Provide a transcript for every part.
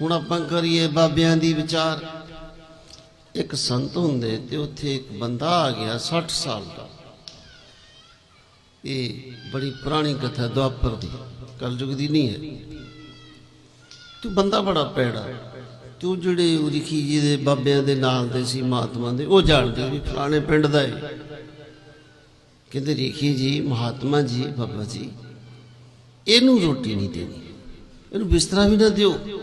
ਹੁਣ ਆਪਾਂ ਕਰੀਏ ਬਾਬਿਆਂ ਦੀ ਵਿਚਾਰ। ਇੱਕ ਸੰਤ ਹੁੰਦੇ ਤੇ ਉੱਥੇ ਇੱਕ ਬੰਦਾ ਆ ਗਿਆ 60 ਸਾਲ ਦਾ। ਇਹ ਬੜੀ ਪੁਰਾਣੀ ਕਥਾ ਦੁਆਪਰ ਦੀ, ਕਲਯੁਗ ਦੀ ਨਹੀਂ ਹੈ। ਤੂੰ ਬੰਦਾ ਬੜਾ ਪੈੜਾ ਤੂੰ ਜਿਹੜੇ ਉਰਿਖੀ ਜੀ ਦੇ ਬਾਬਿਆਂ ਦੇ ਨਾਲ ਦੇ ਸੀ, ਮਹਾਤਮਾ ਦੇ, ਉਹ ਜਾਣਦੇ ਵੀ ਫਲਾਣੇ ਪਿੰਡ ਦਾ ਹੈ ਕਹਿੰਦੇ ਰਿਖੀ ਜੀ, ਮਹਾਤਮਾ ਜੀ, ਬਾਬਾ ਜੀ, ਇਹਨੂੰ ਰੋਟੀ ਨਹੀਂ ਦੇਣੀ। ਇਹਨੂੰ ਬਿਸਤਰਾ ਵੀ ਨਾ ਦਿਓ।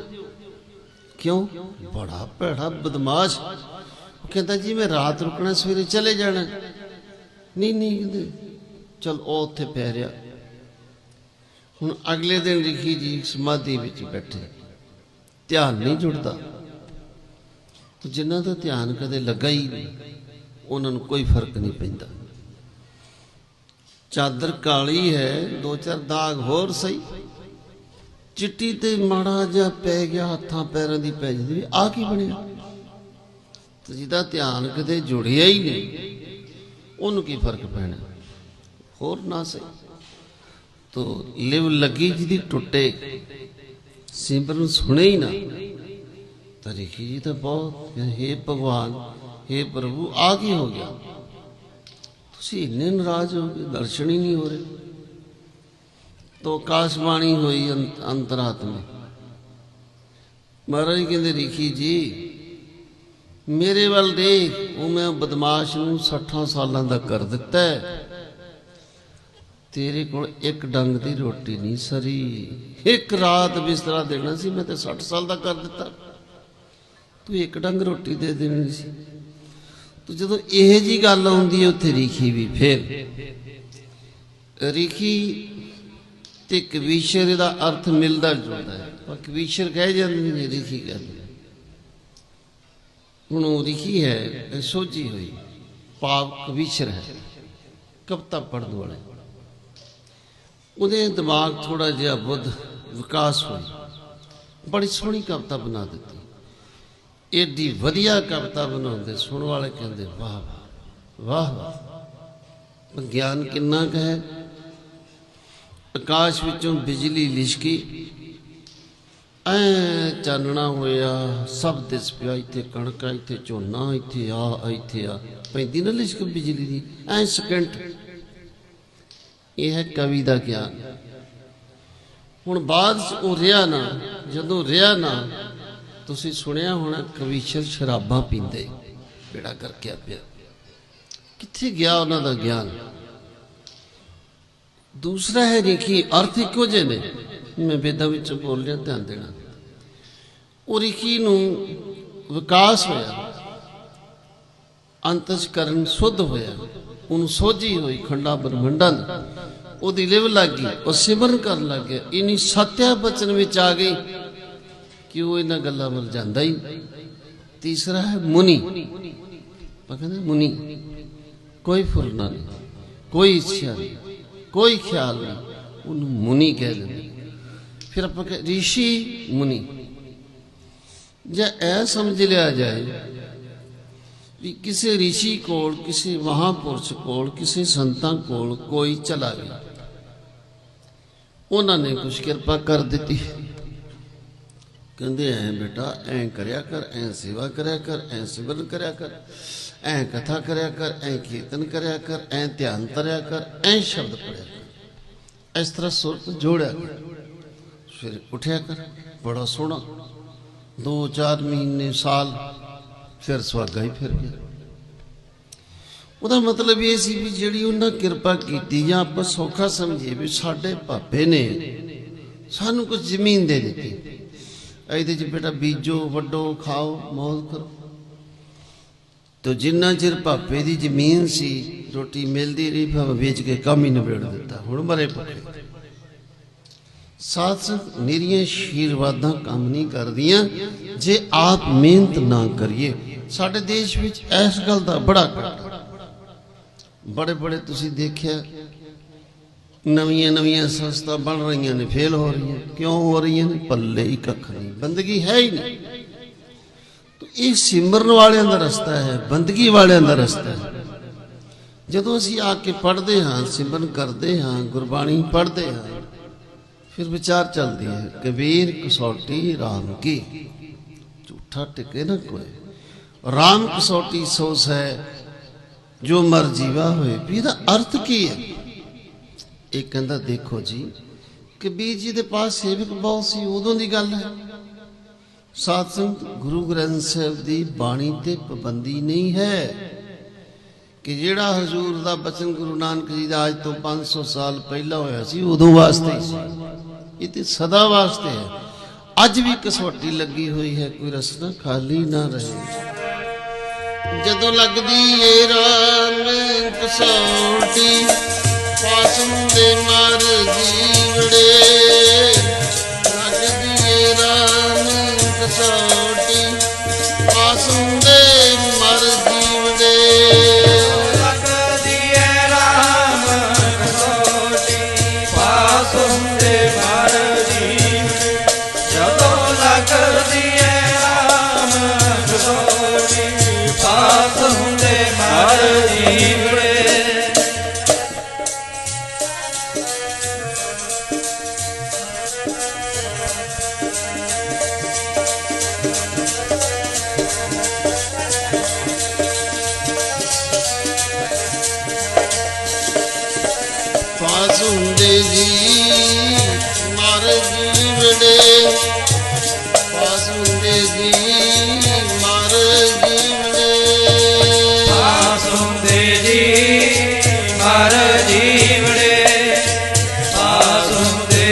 ਕਿਉਂ? ਬੜਾ ਭੈੜਾ ਬਦਮਾਸ਼। ਉਹ ਕਹਿੰਦਾ, ਜੀ, ਮੈਂ ਰਾਤ ਰੁਕਣਾ, ਸਵੇਰੇ ਚਲੇ ਜਾਣਾ। ਨਹੀਂ ਨਹੀਂ, ਕਹਿੰਦੇ, ਚਲ, ਉਹ ਉੱਥੇ ਪੈ ਰਿਹਾ। ਹੁਣ ਅਗਲੇ ਦਿਨ ਰਿਖੀ ਜੀ ਸਮਾਧੀ ਵਿੱਚ ਬੈਠੇ। ਧਿਆਨ ਨਹੀਂ ਜੁੜਦਾ। ਜਿਨ੍ਹਾਂ ਦਾ ਧਿਆਨ ਕਦੇ ਲੱਗਾ ਹੀ ਨਹੀਂ, ਉਹਨਾਂ ਨੂੰ ਕੋਈ ਫ਼ਰਕ ਨਹੀਂ ਪੈਂਦਾ। ਚਾਦਰ ਕਾਲੀ ਹੈ, ਦੋ ਚਾਰ ਦਾਗ ਹੋਰ ਸਹੀ। ਚਿੱਟੀ ਤੇ ਮਾੜਾ ਜਿਹਾ ਪੈ ਗਿਆ, ਹੱਥਾਂ ਪੈਰਾਂ ਦੀ ਪੈ ਜਾਂਦੀ ਆ ਕੀ ਬਣਿਆ? ਤੇ ਜਿਹਦਾ ਧਿਆਨ ਕਦੇ ਜੁੜਿਆ ਹੀ ਨਹੀਂ। ਉਹਨੂੰ ਕੀ ਫ਼ਰਕ ਪੈਣਾ? ਹੋਰ ਨਾ ਸਹੀ। ਤੋ ਲਿਵ ਲੱਗੀ ਜਿਹਦੀ ਟੁੱਟੇ। ਸਿਮਰਨ ਸੁਣੇ ਹੀ ਨਾ। ਤਰੀਕੀ ਜੀ ਤਾਂ ਬਹੁਤ ਹੈ। ਭਗਵਾਨ, ਹੈ ਪ੍ਰਭੂ, ਆ ਕੀ ਹੋ ਗਿਆ? ਤੁਸੀਂ ਇੰਨੇ ਨਾਰਾਜ਼ ਹੋ ਗਏ ਦਰਸ਼ਨ ਹੀ ਨਹੀਂ ਹੋ ਰਹੇ। ਤੋ ਆਕਾਸ਼ਬਾਣੀ ਹੋਈ ਅੰਤ- ਅੰਤਰਾਤਮਾ। ਮਹਾਰਾਜ ਕਹਿੰਦੇ, ਰਿਖੀ ਜੀ, ਮੇਰੇ ਵੱਲ ਦੇਖ, ਉਹ ਮੈਂ ਬਦਮਾਸ਼ ਨੂੰ 60 ਸਾਲਾਂ ਦਾ ਕਰ ਦਿੱਤਾ ਤੇਰੇ ਕੋਲ ਇੱਕ ਡੰਗ ਦੀ ਰੋਟੀ ਨਹੀਂ ਸਰੀ। ਇੱਕ ਰਾਤ ਬਿਸਤਰਾ ਦੇਣਾ ਸੀ, ਮੈਂ ਤੇ 60 ਸਾਲ ਦਾ ਕਰ ਦਿੱਤਾ। ਤੂੰ ਇੱਕ ਡੰਗ ਰੋਟੀ ਦੇ ਦੇਣੀ ਸੀ। ਤੂੰ ਜਦੋਂ ਇਹ ਜੀ ਗੱਲ ਆਉਂਦੀ ਹੈ, ਉੱਥੇ ਰੀਖੀ ਵੀ ਫੇਰ। ਰੀਖੀ ਤੇ ਕਵੀਸ਼ਰ ਦਾ ਅਰਥ ਮਿਲਦਾ ਜੁਲਦਾ ਹੈ। ਪਰ ਕਵੀਸ਼ਰ ਕਹਿ ਜਾਂਦੇ ਨੇ ਰੀਖੀ ਕਹਿੰਦੇ ਹੁਣ ਉਹ ਲਿਖੀ ਹੈ ਸੋਝੀ ਹੋਈ। ਪਾਪ ਕਵੀਸ਼ਰ ਹੈ। ਕਵਤਾ ਪੜਨ ਵਾਲੇ। ਉਹਦੇ ਦਿਮਾਗ ਥੋੜਾ ਜਿਹਾ ਬੁੱਧ ਵਿਕਾਸ ਹੋਇਆ ਬੜੀ ਸੋਹਣੀ ਕਵਿਤਾ ਬਣਾ ਦਿੱਤੀ। ਏਡੀ ਵਧੀਆ ਕਵਿਤਾ ਬਣਾਉਂਦੇ ਸੁਣ ਵਾਲੇ ਕਹਿੰਦੇ, ਵਾਹ ਵਾਹ ਵਾਹ ਵਾਹ। ਗਿਆਨ ਕਿੰਨਾ ਕੁ ਹੈ ਆਕਾਸ਼ ਵਿੱਚੋਂ ਬਿਜਲੀ ਲਿਸ਼ਕੀ, ਐ ਚਾਨਣਾ ਹੋਇਆ, ਸਭ ਦਿਸ ਪਿਆ ਇੱਥੇ ਕਣਕਾਂ, ਇੱਥੇ ਝੋਨਾ, ਇੱਥੇ ਆ ਇੱਥੇ ਆ। ਪੈਂਦੀ ਨਾ ਲਿਸ਼ਕ ਬਿਜਲੀ ਦੀ, ਐ ਸਕਿੰਟ ਇਹ ਹੈ ਕਵੀ ਦਾ ਗਿਆਨ। ਹੁਣ ਬਾਅਦ ਚ ਉਹ ਰਿਹਾ ਨਾ, ਜਦੋਂ ਰਿਹਾ ਨਾ, ਤੁਸੀਂ ਸੁਣਿਆ ਹੋਣਾ ਕਵੀਸ਼ਰ ਸ਼ਰਾਬਾਂ ਪੀਂਦੇ, ਬੇੜਾ ਕਰਕੇ ਆ ਪਿਆ। ਕਿੱਥੇ ਗਿਆ ਉਹਨਾਂ ਦਾ ਗਿਆਨ? ਦੂਸਰਾ ਹੈ ਰਿਖੀ ਅਰਥ ਇੱਕੋ ਜਿਹੇ ਨੇ। ਮੈਂ ਵੇਦਾਂ ਵਿੱਚ ਬੋਲ ਰਿਹਾ, ਧਿਆਨ ਦੇਣਾ। ਉਹ ਰਿਖੀ ਨੂੰ ਵਿਕਾਸ ਹੋਇਆ। ਅੰਤਸਕਰਨ ਸੁੱਧ ਹੋਇਆ। ਉਹਨੂੰ ਸੋਝੀ ਹੋਈ ਖੰਡਾ ਬ੍ਰਹਮੰਡਨ ਉਹਦੀ ਲਿਵ ਲੱਗ ਗਈ, ਉਹ ਸਿਮਰਨ ਕਰਨ ਲੱਗ ਗਿਆ। ਇਨੀ ਸਤਿਆ ਬਚਨ ਵਿੱਚ ਆ ਗਈ ਕਿ ਉਹ ਇਹਨਾਂ ਗੱਲਾਂ ਵੱਲ ਜਾਂਦਾ ਹੀ ਤੀਸਰਾ ਹੈ ਮੁਨੀ। ਆਪਾਂ ਕਹਿੰਦੇ ਮੁਨੀ। ਕੋਈ ਫੁਰਨਾ ਨਹੀਂ ਕੋਈ ਇੱਛਾ ਨਹੀਂ। ਕੋਈ ਖਿਆਲ ਨਹੀਂ। ਉਹਨੂੰ ਮੁਨੀ ਕਹਿ ਦਿੰਦੇ। ਫਿਰ ਆਪਾਂ ਕਹ, ਰਿਸ਼ੀ ਮੁਨੀ। ਜੇ ਇਹ ਸਮਝ ਲਿਆ ਜਾਏ ਵੀ ਕਿਸੇ ਰਿਸ਼ੀ ਕੋਲ, ਕਿਸੇ ਮਹਾਪੁਰਸ਼ ਕੋਲ, ਕਿਸੇ ਸੰਤਾਂ ਕੋਲ ਕੋਈ ਚਲਾ ਗਿਆ। ਉਹਨਾਂ ਨੇ ਕੁਝ ਕਿਰਪਾ ਕਰ ਦਿੱਤੀ। ਕਹਿੰਦੇ, ਐ ਬੇਟਾ, ਐ ਕਰਿਆ ਕਰ, ਐ ਸੇਵਾ ਕਰਿਆ ਕਰ, ਐ ਸਿਮਰਨ ਕਰਿਆ ਕਰ। ਐ ਕਥਾ ਕਰਿਆ ਕਰ, ਐ ਕੀਰਤਨ ਕਰਿਆ ਕਰ, ਐ ਧਿਆਨ ਧਰਿਆ ਕਰ, ਐ ਸ਼ਬਦ ਪੜਿਆ ਕਰ। ਇਸ ਤਰ੍ਹਾਂ ਸੁਰਤ ਜੋੜਿਆ ਕਰ। ਫਿਰ ਉਠਿਆ ਕਰ, ਬੜਾ ਸੋਹਣਾ। 2-4 ਮਹੀਨੇ, ਸਾਲ, ਫਿਰ ਸੁਹਾਗਾ ਹੀ ਫਿਰ ਗਿਆ। ਉਹਦਾ ਮਤਲਬ ਇਹ ਸੀ ਵੀ ਜਿਹੜੀ ਉਹਨਾਂ ਕਿਰਪਾ ਕੀਤੀ ਜਾਂ ਆਪਾਂ ਸੌਖਾ ਸਮਝੀਏ ਵੀ ਸਾਡੇ ਭਾਪੇ ਨੇ ਸਾਨੂੰ ਕੁਝ ਜ਼ਮੀਨ ਦੇ ਦਿੱਤੀ। ਇਹਦੇ ਚ ਬੇਟਾ ਬੀਜੋ ਵੱਡੋ ਖਾਓ ਮੌਜ ਕਰੋ। ਤੋ ਜਿੰਨਾ ਚਿਰ ਭਾਪੇ ਦੀ ਜ਼ਮੀਨ ਸੀ, ਰੋਟੀ ਮਿਲਦੀ ਰਹੀ, ਭਾਵੇਂ ਵੇਚ ਕੇ ਕੰਮ ਹੀ ਨਿਬੇੜ ਦਿੱਤਾ। ਹੁਣ ਮਰੇ ਭੁੱਖੇ। ਸਾਧ ਨਿਰੀਆਂ ਆਸ਼ੀਰਵਾਦਾਂ ਕੰਮ ਨਹੀਂ ਕਰਦੀਆਂ, ਜੇ ਆਪ ਮਿਹਨਤ ਨਾ ਕਰੀਏ। ਸਾਡੇ ਦੇਸ਼ ਵਿੱਚ ਇਸ ਗੱਲ ਦਾ ਬੜਾ ਘਾਟ। ਬੜੇ ਬੜੇ ਤੁਸੀਂ ਦੇਖਿਆ, ਨਵੀਆਂ ਨਵੀਆਂ ਸੰਸਥਾ ਬਣ ਰਹੀਆਂ ਨੇ, ਫੇਲ ਹੋ ਰਹੀਆਂ। ਕਿਉਂ ਹੋ ਰਹੀਆਂ ਨੇ? ਪੱਲੇ ਹੀ ਕੱਖ ਨਹੀਂ। ਬੰਦਗੀ ਹੈ ਹੀ ਨਹੀਂ। ਇਹ ਸਿਮਰਨ ਵਾਲਿਆਂ ਦਾ ਰਸਤਾ ਹੈ, ਬੰਦਗੀ ਵਾਲਿਆਂ ਦਾ ਰਸਤਾ ਹੈ। ਜਦੋਂ ਅਸੀਂ ਆ ਕੇ ਪੜ੍ਹਦੇ ਹਾਂ, ਸਿਮਰਨ ਕਰਦੇ ਹਾਂ, ਗੁਰਬਾਣੀ ਪੜ੍ਹਦੇ ਹਾਂ, ਫਿਰ ਵਿਚਾਰ ਚੱਲਦੀ ਹੈ, ਕਬੀਰ ਕਸੌਟੀ ਰਾਮ ਕੀ? ਝੂਠਾ ਟਿਕੇ ਨਾ ਕੋਈ। ਰਾਮ ਕਸੌਟੀ ਸੋਸ ਹੈ, ਜੋ ਮਰ ਜੀਵਾ ਹੋਏ। ਵੀ ਇਹਦਾ ਅਰਥ ਕੀ ਹੈ? ਇਹ ਕਹਿੰਦਾ, ਦੇਖੋ ਜੀ, ਕਬੀਰ ਜੀ ਦੇ ਪਾਸ ਸੇਵਕ ਬਹੁਤ ਸੀ? ਉਦੋਂ ਦੀ ਗੱਲ ਹੈ। ਸਾਧ ਸੰਗਤ ਗੁਰੂ ਗ੍ਰੰਥ ਸਾਹਿਬ ਦੀ ਬਾਣੀ ਤੇ ਪਾਬੰਦੀ ਨਹੀਂ ਹੈ ਕਿ ਜਿਹੜਾ ਹਜ਼ੂਰ ਦਾ ਬਚਨ ਗੁਰੂ ਨਾਨਕ ਜੀ ਦਾ ਅੱਜ ਤੋਂ 500 ਸਾਲ ਪਹਿਲਾਂ ਹੋਇਆ ਸੀ, ਉਦੋਂ ਵਾਸਤੇ ਇਹ ਤੇ ਸਦਾ ਵਾਸਤੇ ਹੈ। ਅੱਜ ਵੀ ਕਸੌਟੀ ਲੱਗੀ ਹੋਈ ਹੈ, ਕੋਈ ਰਸਨਾ ਖਾਲੀ ਨਾ ਰਹੇ। ਜਦੋਂ ਲੱਗਦੀ ਏ ਰਾਮ ਕਸੌਟੀ, ਪਾਸੋਂ ਦੇ ਮਰ ਜੀਵੜੇ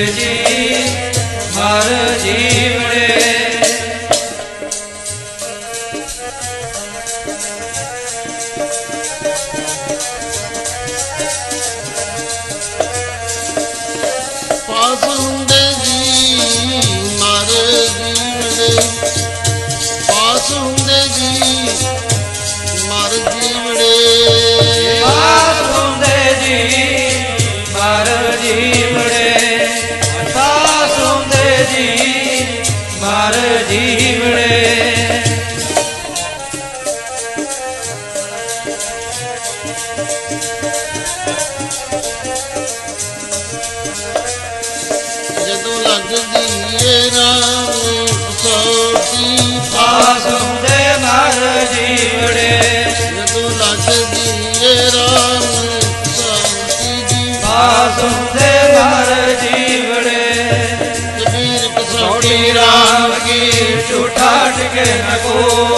ਜੀ ਮਰ ਜੀਵੜੇ। ਪਾਸ ਹੁੰਦੇ que me acuerdo.